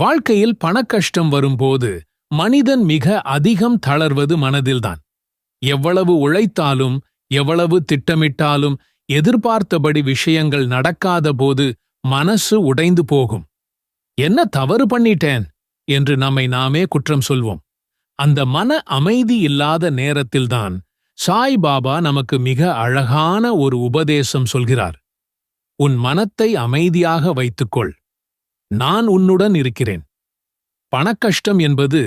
வாழ்க்கையில் பணக்கஷ்டம் வரும்போது மனிதன் மிக அதிகம் தளர்வது மனதில்தான். எவ்வளவு உழைத்தாலும் எவ்வளவு திட்டமிட்டாலும் எதிர்பார்த்தபடி விஷயங்கள் நடக்காத போது மனசு உடைந்து போகும். என்ன தவறு பண்ணிட்டேன்? என்று நம்மை நாமே குற்றம் சொல்வோம். அந்த மன அமைதி இல்லாத நேரத்தில்தான் சாய் பாபா நமக்கு மிக அழகான ஒரு உபதேசம் சொல்கிறார். உன் மனத்தை அமைதியாக வைத்துக்கொள். நான் உன்னுடன் இருக்கிறேன். பணக்கஷ்டம் என்பது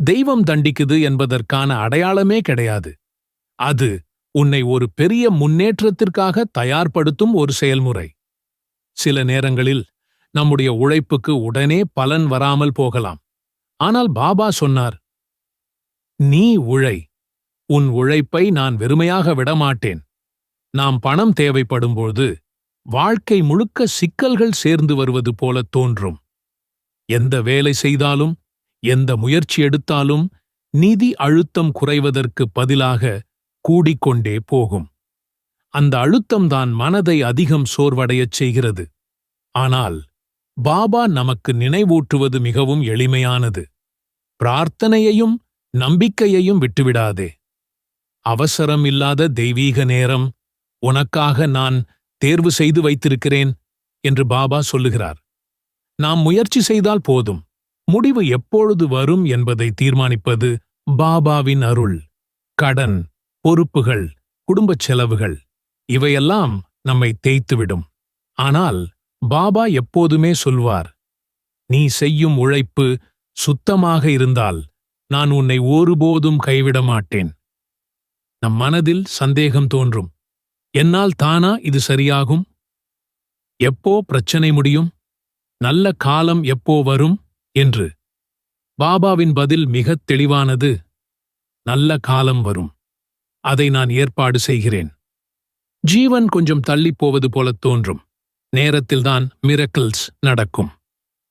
தெய்வம் தண்டிக்குது என்பதற்கான அடையாளமே கிடையாது. அது உன்னை ஒரு பெரிய முன்னேற்றத்திற்காக தயார்படுத்தும் ஒரு செயல்முறை. சில நேரங்களில் நம்முடைய உழைப்புக்கு உடனே பலன் வராமல் போகலாம். ஆனால் பாபா சொன்னார் நீ உழை. உன் உழைப்பை நான் வெறுமையாக விடமாட்டேன். நாம் பணம் தேவைப்படும்போது வாழ்க்கை முழுக்க சிக்கல்கள் சேர்ந்து வருவது போல தோன்றும். எந்த வேலை செய்தாலும் எந்த முயற்சி எடுத்தாலும் நிதி அழுத்தம் குறைவதற்கு பதிலாக கூடிக்கொண்டே போகும். அந்த அழுத்தம்தான் மனதை அதிகம் சோர்வடையச் செய்கிறது. ஆனால் பாபா நமக்கு நினைவூட்டுவது மிகவும் எளிமையானது. பிரார்த்தனையையும் நம்பிக்கையையும் விட்டுவிடாதே. அவசரம் இல்லாத தெய்வீக நேரம் உனக்காக நான் தேர்வு செய்து வைத்திருக்கிறேன் என்று பாபா சொல்லுகிறார். நாம் முயற்சி செய்தால் போதும். முடிவு எப்பொழுது வரும் என்பதை தீர்மானிப்பது பாபாவின் அருள் கடன் பொறுப்புகள் குடும்பச் செலவுகள் இவையெல்லாம் நம்மை தேய்த்துவிடும். ஆனால் பாபா எப்போதுமே சொல்வார் நீ செய்யும் உழைப்பு சுத்தமாக இருந்தால் நான் உன்னை ஒருபோதும் கைவிட மாட்டேன் நம் மனதில் சந்தேகம் தோன்றும். என்னால் தானா இது சரியாகும்? எப்போ பிரச்சனை முடியும்? நல்ல காலம் எப்போ வரும்? என்று. பாபாவின் பதில் மிகத் தெளிவானது. நல்ல காலம் வரும். அதை நான் ஏற்பாடு செய்கிறேன். ஜீவன் கொஞ்சம் தள்ளிப் போவது போலத் தோன்றும். நேரத்தில்தான் மிரக்கிள்ஸ் நடக்கும்.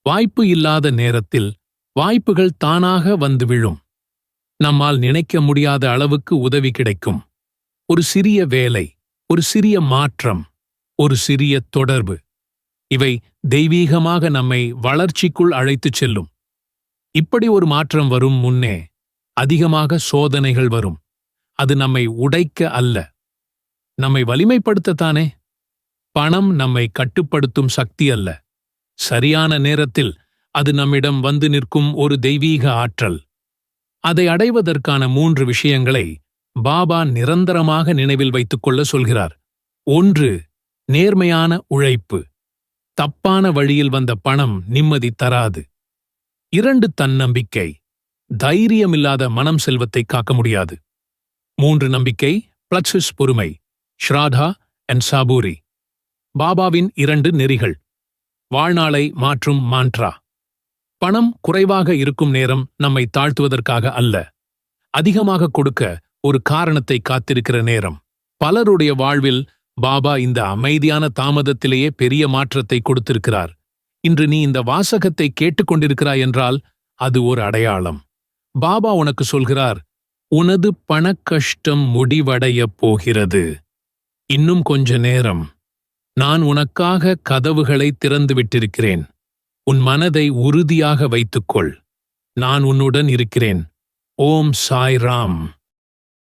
வாய்ப்பு இல்லாத நேரத்தில் வாய்ப்புகள் தானாக வந்து விழும். நம்மால் நினைக்க முடியாத அளவுக்கு உதவி கிடைக்கும். ஒரு சிறிய வேலை. ஒரு சிறிய மாற்றம் ஒரு சிறிய தொடர்பு. இவை தெய்வீகமாக நம்மை வளர்ச்சிக்குள் அழைத்துச் செல்லும். இப்படி ஒரு மாற்றம் வரும் முன்னே அதிகமாக சோதனைகள் வரும். அது நம்மை உடைக்க அல்ல. நம்மை வலிமைப்படுத்தத்தானே? பணம் நம்மை கட்டுப்படுத்தும் சக்தி அல்ல. சரியான நேரத்தில் அது நம்மிடம் வந்து நிற்கும் ஒரு தெய்வீக ஆற்றல். அதை அடைவதற்கான மூன்று விஷயங்களை பாபா நிரந்தரமாக நினைவில் வைத்துக் கொள்ள சொல்கிறார். ஒன்று நேர்மையான உழைப்பு. தப்பான வழியில் வந்த பணம் நிம்மதி தராது. இரண்டு தன்னம்பிக்கை. தைரியமில்லாத மனம் செல்வத்தை காக்க முடியாது. மூன்று நம்பிக்கை. பிளக்ஸஸ் பொறுமை. ஷ்ராதா அண்ட் சாபூரி பாபாவின் இரண்டு நெறிகள். வாழ்நாளை மாற்றும் மான்ட்ரா பணம் குறைவாக இருக்கும் நேரம் நம்மை தாழ்த்துவதற்காக அல்ல. அதிகமாக கொடுக்க ஒரு காரணத்தை காத்திருக்கிற நேரம். பலருடைய வாழ்வில் பாபா இந்த அமைதியான தாமதத்திலேயே பெரிய மாற்றத்தை கொடுத்திருக்கிறார். இன்று நீ இந்த வாசகத்தை கேட்டுக்கொண்டிருக்கிறாய் என்றால் அது ஒரு அடையாளம். பாபா உனக்கு சொல்கிறார் உனது பணக்கஷ்டம் முடிவடையப் போகிறது. இன்னும் கொஞ்ச நேரம். நான் உனக்காக கதவுகளை திறந்துவிட்டிருக்கிறேன் உன் மனதை உறுதியாக வைத்துக்கொள். நான் உன்னுடன் இருக்கிறேன். ஓம் சாய் ராம்